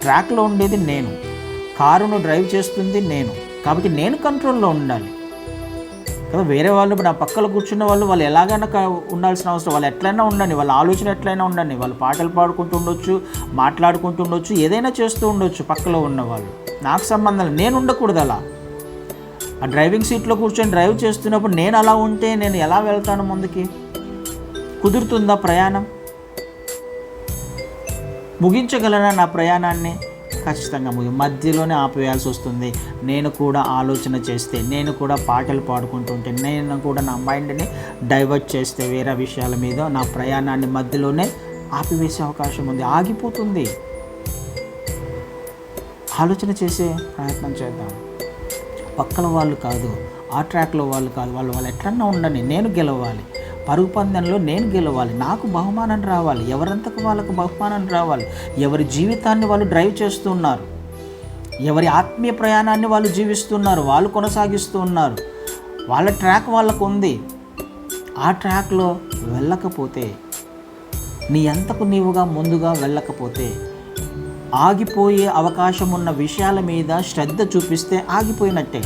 ట్రాక్లో ఉండేది నేను. కారును డ్రైవ్ చేస్తుంది నేను. కాబట్టి నేను కంట్రోల్లో ఉండాలి. కదా వేరే వాళ్ళు ఇప్పుడు నా పక్కన కూర్చున్న వాళ్ళు వాళ్ళు ఎలాగైనా ఉండాల్సిన అవసరం. వాళ్ళు ఎట్లయినా ఉండండి వాళ్ళ ఆలోచన ఎట్లయినా ఉండండి. వాళ్ళు పాటలు పాడుకుంటూ ఉండొచ్చు మాట్లాడుకుంటూ ఉండొచ్చు ఏదైనా చేస్తూ ఉండొచ్చు పక్కలో ఉన్న వాళ్ళు. నాకు సంబంధం నేను ఉండకూడదు అలా. ఆ డ్రైవింగ్ సీట్లో కూర్చొని డ్రైవ్ చేస్తున్నప్పుడు నేను అలా ఉంటే నేను ఎలా వెళ్తాను ముందుకి? కుదురుతుందా ప్రయాణం? ముగించగలనా నా ప్రయాణాన్ని? ఖచ్చితంగా ముగి మధ్యలోనే ఆపేయాల్సి వస్తుంది. నేను కూడా ఆలోచన చేస్తే నేను కూడా పాటలు పాడుకుంటుంటే నేను కూడా నా మైండ్ని డైవర్ట్ చేస్తే వేరే విషయాల మీద నా ప్రయాణాన్ని మధ్యలోనే ఆపివేసే అవకాశం ఉంది. ఆగిపోతుంది. ఆలోచన చేసే ప్రయత్నం చేద్దాం. పక్కన వాళ్ళు కాదు ఆ ట్రాక్లో వాళ్ళు కాదు వాళ్ళు వాళ్ళు ఎట్లన్నా ఉండని నేను గెలవాలి. పరుగు పందెంలో నేను గెలవాలి నాకు బహుమానం రావాలి ఎవరంతకు వాళ్ళకు బహుమానం రావాలి ఎవరి జీవితాన్ని వాళ్ళు డ్రైవ్ చేస్తున్నారు ఎవరి ఆత్మీయ ప్రయాణాన్ని వాళ్ళు జీవిస్తున్నారు వాళ్ళు కొనసాగిస్తూ ఉన్నారు వాళ్ళ ట్రాక్ వాళ్ళకు ఉంది. ఆ ట్రాక్లో వెళ్ళకపోతే నీ ఎంతకు నీవుగా ముందుగా వెళ్ళకపోతే ఆగిపోయే అవకాశం ఉన్న విషయాల మీద శ్రద్ధ చూపిస్తే ఆగిపోయినట్టే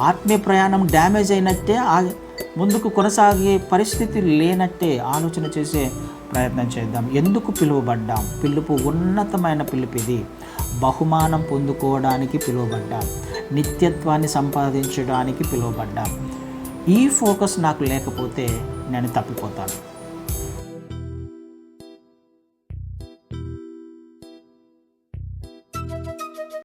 ఆత్మీయ ప్రయాణం డ్యామేజ్ అయినట్టే ఆగి ముందుకు కొనసాగే పరిస్థితి లేనట్టే ఆలోచన చేసే ప్రయత్నం చేద్దాం. ఎందుకు పిలువబడ్డాం? పిలుపు ఉన్నతమైన పిలుపు ఇది బహుమానం పొందుకోవడానికి పిలువబడ్డాం. నిత్యత్వాన్ని సంపాదించడానికి పిలువబడ్డాం. ఈ ఫోకస్ నాకు లేకపోతే నేను తప్పిపోతాను.